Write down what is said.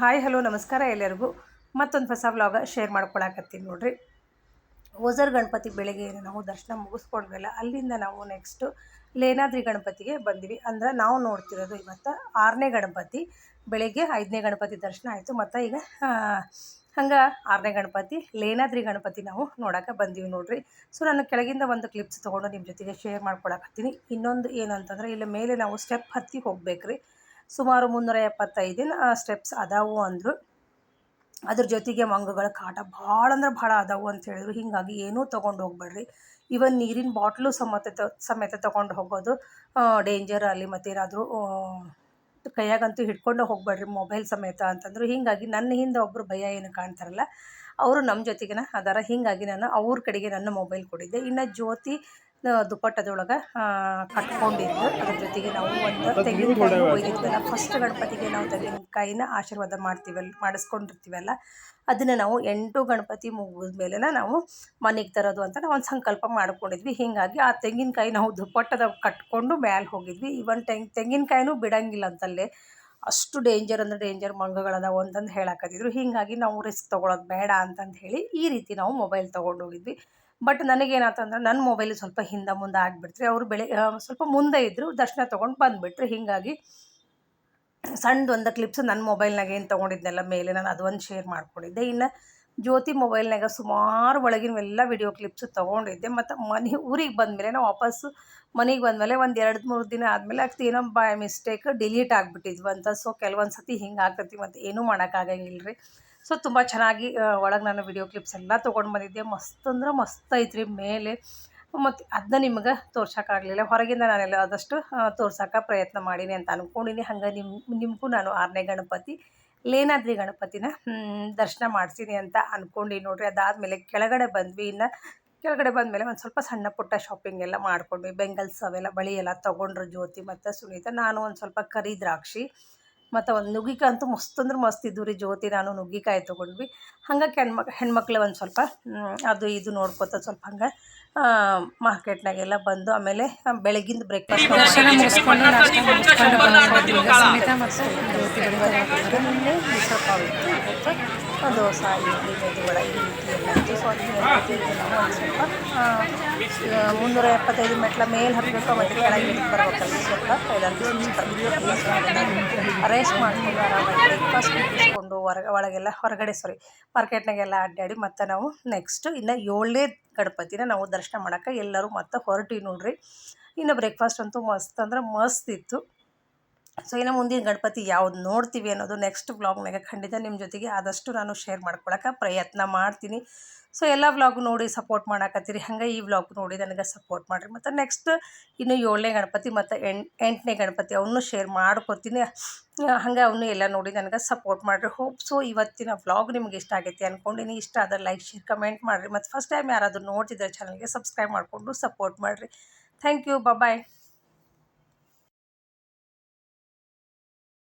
Hi, hello, ನಮಸ್ಕಾರ ಎಲ್ಲರಿಗೂ ಮತ್ತೊಂದು ಹೊಸ ವ್ಲಾಗ ಶೇರ್ ಮಾಡ್ಕೊಳಕತ್ತೀನಿ ನೋಡ್ರಿ. ಓಜರ್ ಗಣಪತಿ ಬೆಳಗ್ಗೆ ನಾವು ದರ್ಶನ ಮುಗಿಸ್ಕೊಂಡ್ವಲ್ಲ ಅಲ್ಲಿಂದ ನಾವು ನೆಕ್ಸ್ಟು ಲೇನಾದ್ರಿ ಗಣಪತಿಗೆ ಬಂದ್ವಿ. ಅಂದ್ರೆ ನಾವು ನೋಡ್ತಿರೋದು ಇವತ್ತು ಆರನೇ ಗಣಪತಿ, ಬೆಳಗ್ಗೆ ಐದನೇ ಗಣಪತಿ ದರ್ಶನ ಆಯಿತು. ಮತ್ತು ಈಗ ಹಂಗೆ ಆರನೇ ಗಣಪತಿ, ಲೇನಾದ್ರಿ ಗಣಪತಿ ನಾವು ನೋಡೋಕೆ ಬಂದೀವಿ ನೋಡ್ರಿ. ಸೊ ನಾನು ಕೆಳಗಿಂದ ಒಂದು ಕ್ಲಿಪ್ಸ್ ತೊಗೊಂಡು ನಿಮ್ಮ ಜೊತೆಗೆ ಶೇರ್ ಮಾಡ್ಕೊಳಕತ್ತೀನಿ. ಇನ್ನೊಂದು ಏನಂತಂದ್ರೆ, ಇಲ್ಲಿ ಮೇಲೆ ನಾವು ಸ್ಟೆಪ್ ಹತ್ತಿ ಹೋಗ್ಬೇಕ್ರಿ. ಸುಮಾರು ಮುನ್ನೂರ ಎಪ್ಪತ್ತೈದಿನ ಸ್ಟೆಪ್ಸ್ ಅದಾವು ಅಂದರು. ಅದ್ರ ಜೊತೆಗೆ ಮಂಗಗಳ ಕಾಟ ಭಾಳ ಅಂದ್ರೆ ಭಾಳ ಅದಾವು ಅಂತ ಹೇಳಿದ್ರು. ಹೀಗಾಗಿ ಏನೂ ತೊಗೊಂಡು ಹೋಗ್ಬೇಡ್ರಿ. ಇವನ್ ನೀರಿನ ಬಾಟ್ಲು ಸಮೇತ ಸಮೇತ ತೊಗೊಂಡು ಹೋಗೋದು ಡೇಂಜರ್ ಅಲ್ಲಿ ಮತ್ತೇನಾದರೂ ಕೈಯಾಗಂತೂ ಹಿಡ್ಕೊಂಡು ಹೋಗ್ಬೇಡ್ರಿ ಮೊಬೈಲ್ ಸಮೇತ ಅಂತಂದ್ರು. ಹೀಗಾಗಿ ನನ್ನ ಹಿಂದೆ ಒಬ್ಬರು ಭಯ ಏನು ಕಾಣ್ತಾರಲ್ಲ ಅವರು ನಮ್ಮ ಜೊತೆಗೆನ ಅದಾರ. ಹೀಗಾಗಿ ನಾನು ಅವ್ರ ಕಡೆಗೆ ನನ್ನ ಮೊಬೈಲ್ ಕೊಡಿದ್ದೆ ಇನ್ನು ಜ್ಯೋತಿ ದುಪ್ಪಟ್ಟದೊಳಗೆ ಕಟ್ಕೊಂಡಿದ್ದು. ಅದ್ರ ಜೊತೆಗೆ ನಾವು ಒಂದು ತೆಂಗಿನಕಾಯಿ ಒಯ್ದಿದ್ವಲ್ಲ. ಫಸ್ಟ್ ಗಣಪತಿಗೆ ನಾವು ತೆಂಗಿನಕಾಯಿನ ಆಶೀರ್ವಾದ ಮಾಡ್ತೀವಲ್ಲ ಮಾಡಿಸ್ಕೊಂಡಿರ್ತೀವಲ್ಲ. ಅದನ್ನು ನಾವು ಎಂಟು ಗಣಪತಿ ಮುಗಿದ ಮೇಲೆ ನಾವು ಮನೆಗೆ ತರೋದು ಅಂತ ನಾವು ಒಂದು ಸಂಕಲ್ಪ ಮಾಡ್ಕೊಂಡಿದ್ವಿ. ಹೀಗಾಗಿ ಆ ತೆಂಗಿನಕಾಯಿ ನಾವು ದುಪ್ಪಟ್ಟದಾಗ ಕಟ್ಕೊಂಡು ಮ್ಯಾಲೆ ಹೋಗಿದ್ವಿ. ಇವನ್ ತೆಂಗ್ ತೆಂಗಿನಕಾಯಿನೂ ಬಿಡಂಗಿಲ್ಲ ಅಂತಲ್ಲೇ. ಅಷ್ಟು ಡೇಂಜರ್ ಅಂದರೆ ಡೇಂಜರ್ ಮಂಗಗಳದ ಅಂತಂದು ಹೇಳಕತ್ತಿದ್ರು. ಹೀಗಾಗಿ ನಾವು ರಿಸ್ಕ್ ತೊಗೊಳೋದು ಬೇಡ ಅಂತಂದು ಹೇಳಿ ಈ ರೀತಿ ನಾವು ಮೊಬೈಲ್ ತೊಗೊಂಡು ಹೋಗಿದ್ವಿ. ಬಟ್ ನನಗೇನಾಯ್ತಂದ್ರೆ ನನ್ನ ಮೊಬೈಲ್ ಸ್ವಲ್ಪ ಹಿಂದೆ ಮುಂದೆ ಆಗಿಬಿಡ್ತ್ರಿ ಅವರು ಬೆಳೆ ಸ್ವಲ್ಪ ಮುಂದೆ ಇದ್ದರು ದರ್ಶನ ತೊಗೊಂಡು ಬಂದುಬಿಟ್ರು. ಹೀಗಾಗಿ ಸಣ್ಣದೊಂದು ಕ್ಲಿಪ್ಸ್ ನನ್ನ ಮೊಬೈಲ್ನಾಗ ಏನು ತೊಗೊಂಡಿದ್ನೆಲ್ಲ, ಮೇಲೆ ನಾನು ಅದೊಂದು ಶೇರ್ ಮಾಡಿಕೊಂಡಿದ್ದೆ. ಇನ್ನು ಜ್ಯೋತಿ ಮೊಬೈಲ್ನಾಗ ಸುಮಾರು ಒಳಗಿನವೆಲ್ಲ ವಿಡಿಯೋ ಕ್ಲಿಪ್ಸು ತೊಗೊಂಡಿದ್ದೆ. ಮತ್ತು ಮನೆ ಊರಿಗೆ ಬಂದಮೇಲೆ ನಾವು ವಾಪಸ್ಸು ಮನೆಗೆ ಬಂದಮೇಲೆ ಒಂದು ಎರಡು ಮೂರು ದಿನ ಆದಮೇಲೆ ಆಗ್ತಿ ಏನೋ ಬೈ ಮಿಸ್ಟೇಕ್ ಡಿಲೀಟ್ ಆಗಿಬಿಟ್ಟಿದ್ವಿ ಅಂತ. ಸೊ ಕೆಲವೊಂದು ಸತಿ ಹಿಂಗೆ ಆಗ್ತೈತಿ ಮತ್ತು ಏನೂ ಮಾಡೋಕ್ಕಾಗಂಗಿಲ್ಲ ರೀ ಸೊ ತುಂಬ ಚೆನ್ನಾಗಿ ಒಳಗೆ ನಾನು ವಿಡಿಯೋ ಕ್ಲಿಪ್ಸ್ ಎಲ್ಲ ತೊಗೊಂಡು ಬಂದಿದ್ದೆ. ಮಸ್ತ್ ಅಂದ್ರೆ ಮಸ್ತ್ ಐತ್ರಿ ಮೇಲೆ. ಮತ್ತು ಅದನ್ನ ನಿಮ್ಗೆ ತೋರ್ಸೋಕ್ಕಾಗಲಿಲ್ಲ ಹೊರಗಿಂದ ನಾನೆಲ್ಲ ಆದಷ್ಟು ತೋರ್ಸೋಕೆ ಪ್ರಯತ್ನ ಮಾಡೀನಿ ಅಂತ ಅಂದ್ಕೊಂಡಿನಿ ಹಂಗೆ ನಿಮ್ಮ ನಿಮಗೂ ನಾನು ಆರನೇ ಗಣಪತಿ. ಲೇನಾದ್ರಿ ಗಣಪತಿನ ದರ್ಶನ ಮಾಡ್ತೀನಿ ಅಂತ ಅಂದ್ಕೊಂಡು ನೋಡ್ರಿ. ಅದಾದಮೇಲೆ ಕೆಳಗಡೆ ಬಂದ್ವಿ. ಇನ್ನು ಕೆಳಗಡೆ ಬಂದಮೇಲೆ ಒಂದು ಸ್ವಲ್ಪ ಸಣ್ಣ ಪುಟ್ಟ ಶಾಪಿಂಗ್ ಎಲ್ಲ ಮಾಡ್ಕೊಂಡ್ವಿ. ಬೆಂಗಲ್ಸ್ ಅವೆಲ್ಲ, ಬಳಿ ಎಲ್ಲ ತೊಗೊಂಡ್ರು ಜ್ಯೋತಿ ಮತ್ತು ಸುನೀತ. ನಾನು ಒಂದು ಸ್ವಲ್ಪ ಕರಿ ದ್ರಾಕ್ಷಿ ಮತ್ತು ಒಂದು ನುಗ್ಗಿಕಾಯಿ ಅಂತೂ ಮಸ್ತ್ ಅಂದ್ರೆ ಮಸ್ತ್ ಇದ್ದು ರೀ ಜ್ಯೋತಿ. ನಾನು ನುಗ್ಗಿಕಾಯಿ ತೊಗೊಂಡ್ವಿ. ಹಂಗಕ್ಕೆ ಹೆಣ್ಮಕ್ ಹೆಣ್ಮಕ್ಳು ಒಂದು ಸ್ವಲ್ಪ ಅದು ಇದು ನೋಡ್ಕೊತ ಸ್ವಲ್ಪ ಹಂಗೆ ಮಾರ್ಕೆಟ್ನಾಗೆಲ್ಲ ಬಂದು ಆಮೇಲೆ ಬೆಳಗಿಂದ ಬ್ರೇಕ್ಫಾಸ್ಟ್ ಮುಗಿಸ್ಕೊಂಡು ದೋಸೆ ಇಡ್ಲಿ ಮೆದುವಡ ಈ ರೀತಿ ಎಲ್ಲ ಇತ್ತು. ಸೊ ಒಂದು ಸ್ವಲ್ಪ ಮುನ್ನೂರ ಎಪ್ಪತ್ತೈದು ಮೆಟ್ಲ ಮೇಲೆ ಹತ್ತಬೇಕು ಮತ್ತು ಕೆಳಗೆ ಇಳಿದು ಬರ್ಬೇಕಲ್ಲ ಸ್ವಲ್ಪ. ಅರೇಸ್ಟ್ ಮಾಡ್ಕೊಂಡು ಆರಾಮಾಗಿ ಬ್ರೇಕ್ಫಾಸ್ಟ್ ಮುಗಿಸ್ಕೊಂಡು ಹೊರಗೆ, ಒಳಗೆಲ್ಲ ಹೊರಗಡೆ ಸಾರಿ ಮಾರ್ಕೆಟ್ನಾಗೆಲ್ಲ ಅಡ್ಡಾಡಿ ಮತ್ತು ನಾವು ನೆಕ್ಸ್ಟ್ ಇನ್ನು ಏಳನೇ ಗಣಪತಿನ ನಾವು ದರ್ಶನ ಮಾಡೋಕೆ ಎಲ್ಲರೂ ಮತ್ತೆ ಹೊರಟಿ ನೋಡ್ರಿ. ಇನ್ನು ಬ್ರೇಕ್ಫಾಸ್ಟ್ ಅಂತೂ ಮಸ್ತ್ ಅಂದ್ರೆ ಮಸ್ತ್ ಇತ್ತು. ಸೊ, ಇನ್ನು ಮುಂದಿನ ಗಣಪತಿ ಯಾವ್ದು ನೋಡ್ತೀವಿ ಅನ್ನೋದು ನೆಕ್ಸ್ಟ್ ವ್ಲಾಗ್ನಾಗ ಖಂಡಿತ ನಿಮ್ಮ ಜೊತೆಗೆ ಆದಷ್ಟು ನಾನು ಶೇರ್ ಮಾಡ್ಕೊಳಕ್ಕೆ ಪ್ರಯತ್ನ ಮಾಡ್ತೀನಿ. ಸೊ, ಎಲ್ಲ ವ್ಲಾಗ್ ನೋಡಿ ಸಪೋರ್ಟ್ ಮಾಡಾಕತ್ತೀರಿ. ಹಂಗೆ ಈ ವ್ಲಾಗ್ ನೋಡಿ ನನಗೆ ಸಪೋರ್ಟ್ ಮಾಡಿರಿ. ಮತ್ತು ನೆಕ್ಸ್ಟ್ ಇನ್ನು ಏಳನೇ ಗಣಪತಿ ಮತ್ತು ಎಂಟನೇ ಗಣಪತಿ ಅವನ್ನೂ ಶೇರ್ ಮಾಡ್ಕೊತೀನಿ. ಹಂಗೆ ಅವನು ಎಲ್ಲ ನೋಡಿ ನನಗೆ ಸಪೋರ್ಟ್ ಮಾಡಿರಿ. ಹೋಪ್ ಸೊ ಇವತ್ತಿನ ವ್ಲಾಗ್ ನಿಮ್ಗೆ ಇಷ್ಟ ಆಗೈತಿ ಅಂದ್ಕೊಂಡಿನಿ ಇಷ್ಟ ಆದರೆ ಲೈಕ್ ಶೇರ್ ಕಮೆಂಟ್ ಮಾಡಿರಿ. ಮತ್ತು ಫಸ್ಟ್ ಟೈಮ್ ಯಾರಾದರೂ ನೋಡ್ತಿದ್ದಾರೆ ಚಾನಲ್ಗೆ ಸಬ್ಸ್ಕ್ರೈಬ್ ಮಾಡಿಕೊಂಡು ಸಪೋರ್ಟ್ ಮಾಡಿರಿ. Thank you bye